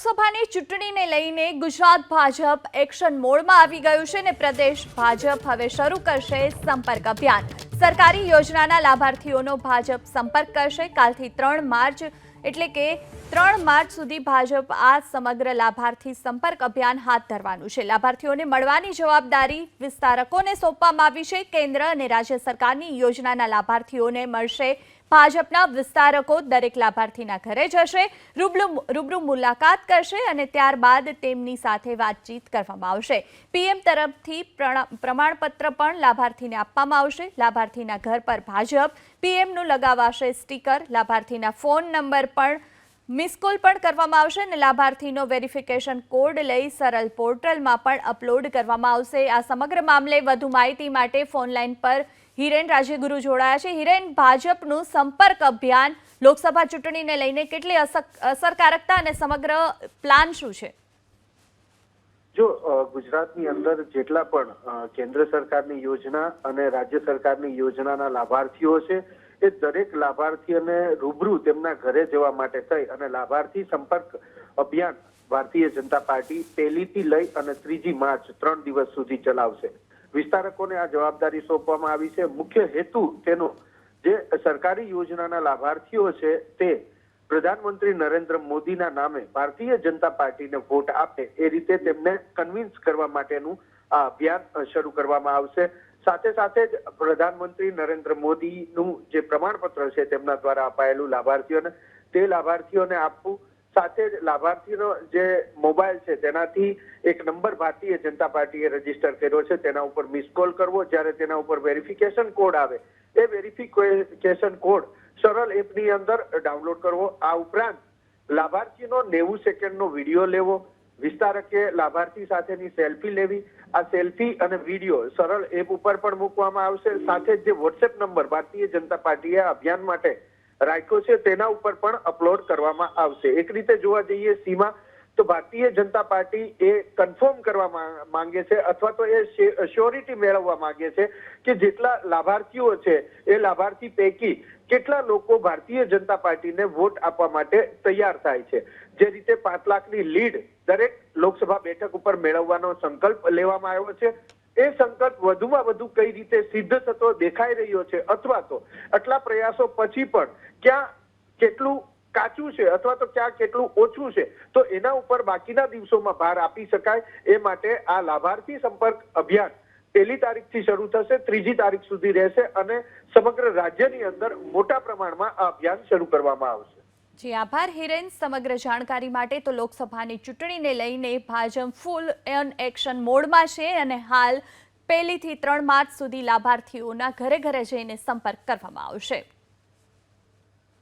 લોકસભાની ચૂંટણીને લઈને ગુજરાત ભાજપ એક્શન મોડમાં આવી ગયું છે ને પ્રદેશ ભાજપ હવે શરૂ કરશે સંપર્ક અભિયાન. સરકારી યોજનાના લાભાર્થીઓનો ભાજપ સંપર્ક કરશે. કાલથી ત્રણ માર્ચ એટલે કે ત્રણ માર્ચ સુધી ભાજપ આ સમગ્ર લાભાર્થી સંપર્ક અભિયાન હાથ ધરવાનું છે. લાભાર્થીઓને મળવાની જવાબદારી વિસ્તારકોને સોંપવામાં આવી છે. કેન્દ્ર અને રાજ્ય સરકારની યોજનાના લાભાર્થીઓને મળશે ભાજપના વિસ્તારકો દરેક લાભાર્થીના ઘરે જશે, રૂબરૂ રૂબરૂ મુલાકાત કરશે અને ત્યારબાદ તેમની સાથે વાતચીત કરવામાં આવશે. પીએમ તરફથી પ્રમાણપત્ર પણ લાભાર્થીને આપવામાં આવશે. લાભાર્થીના ઘર પર ભાજપ, પીએમનું લગાવાશે સ્ટીકર, લાભાર્થીના ફોન નંબર પણ મિસ કોલ પણ કરવામાં આવશે અને લાભાર્થીનો વેરિફિકેશન કોડ લઈ સરળ પોર્ટલમાં પણ અપલોડ કરવામાં આવશે. આ સમગ્ર મામલે વધુ માહિતી માટે ફોન લાઈન પર હિરેન રાજ્યગુરુ જોડાયા છે. હિરેન, ભાજપનું સંપર્ક અભિયાન લોકસભા ચૂંટણીને લઈને કેટલી અસરકારકતા અને સમગ્ર પ્લાન શું છે? જો ગુજરાતની અંદર જેટલા પણ કેન્દ્ર સરકારની યોજના અને રાજ્ય સરકારની યોજનાના લાભાર્થીઓ છે, એ દરેક લાભાર્થીઓને રૂબરૂ તેમના ઘરે જવા માટે થઈ અને લાભાર્થી સંપર્ક અભિયાન ભારતીય જનતા પાર્ટી પહેલીથી લઈ અને ત્રીજી માર્ચ ત્રણ દિવસ સુધી ચલાવશે. વિસ્તારકોને આ જવાબદારી સોંપવામાં આવી છે. મુખ્ય હેતુ તેનો જે સરકારી યોજનાના લાભાર્થીઓ છે તે પ્રધાનમંત્રી નરેન્દ્ર મોદીના નામે ભારતીય જનતા પાર્ટીને વોટ આપે એ રીતે તેમને કન્વિન્સ કરવા માટેનું આ અભિયાન શરૂ કરવામાં આવશે. સાથે સાથે જ પ્રધાનમંત્રી નરેન્દ્ર મોદીનું જે પ્રમાણપત્ર છે તેમના દ્વારા અપાયેલું લાભાર્થીઓને, તે લાભાર્થીઓને આપવું. સાથે જ લાભાર્થીનો જે મોબાઈલ છે તેનાથી એક નંબર ભારતીય જનતા પાર્ટીએ રજિસ્ટર કર્યો છે. તેના ઉપર મિસ કોલ કરવો. જ્યારે તેના ઉપર વેરિફિકેશન કોડ આવે, એ વેરિફિકેશન કોડ સરળ એપની અંદર ડાઉનલોડ કરવો. આ ઉપરાંત લાભાર્થીનો નેવું સેકન્ડનો વીડિયો લેવો. વિસ્તારકે લાભાર્થી સાથેની સેલ્ફી લેવી. આ સેલ્ફી અને વીડિયો સરળ એપ ઉપર પણ મૂકવામાં આવશે. સાથે જે વોટ્સએપ નંબર ભારતીય જનતા પાર્ટીએ અભિયાન માટે રાખ્યો છે, તેના ઉપર પણ અપલોડ કરવામાં આવશે. એક રીતે જોવા જઈએ, સીમા તો ભારતીય જનતા પાર્ટી એ કન્ફર્મ કરવા માંગે છે અથવા તો એ શ્યોરિટી મેળવવા માંગે છે કે જેટલા લાભાર્થીઓ છે એ લાભાર્થી પૈકી કેટલા લોકો ભારતીય જનતા પાર્ટીને વોટ આપવા માટે તૈયાર થાય છે. જે રીતે પાંચ લાખની લીડ દરેક લોકસભા બેઠક ઉપર મેળવવાનો સંકલ્પ લેવામાં આવ્યો છે. એ સંકલ્પ વધુમાં વધુ કઈ રીતે સિદ્ધ થતો દેખાઈ રહ્યો છે અથવા તો આટલા પ્રયાસો પછી પણ ક્યાં કેટલું કાચું છે અથવા તો ક્યાં કેટલું ઓછું છે, તો એના ઉપર બાકીના દિવસોમાં ભાર આપી શકાય. એ માટે આ લાભાર્થી સંપર્ક અભિયાન પહેલી તારીખથી શરૂ થશે, ત્રીજી તારીખ સુધી રહેશે અને સમગ્ર રાજ્યની અંદર મોટા પ્રમાણમાં આ અભિયાન શરૂ કરવામાં આવશે. જી, આભાર હિરેન. સમગ્ર જાણકારી માટે તો લોકસભાની ચૂંટણીને લઈને ભાજપ ફૂલ એન એક્શન મોડમાં છે અને હાલ પહેલીથી ત્રણ માર્ચ સુધી લાભાર્થીઓના ઘરે ઘરે જઈને સંપર્ક કરવામાં આવશે.